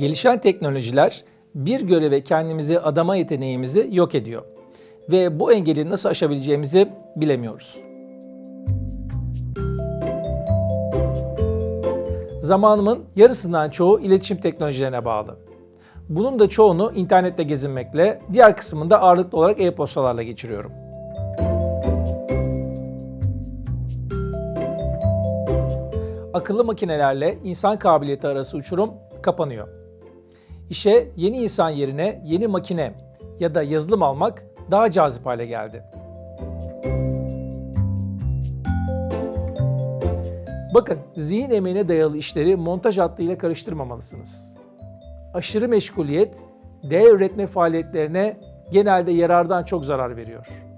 Gelişen teknolojiler bir göreve kendimizi adama yeteneğimizi yok ediyor. Ve bu engeli nasıl aşabileceğimizi bilemiyoruz. Zamanımın yarısından çoğu iletişim teknolojilerine bağlı. Bunun da çoğunu internette gezinmekle, diğer kısmını da ağırlıklı olarak e-postalarla geçiriyorum. Akıllı makinelerle insan kabiliyeti arası uçurum kapanıyor. İşe yeni insan yerine yeni makine ya da yazılım almak daha cazip hale geldi. Bakın, zihin emeğine dayalı işleri montaj hattıyla karıştırmamalısınız. Aşırı meşguliyet, değer üretme faaliyetlerine genelde yarardan çok zarar veriyor.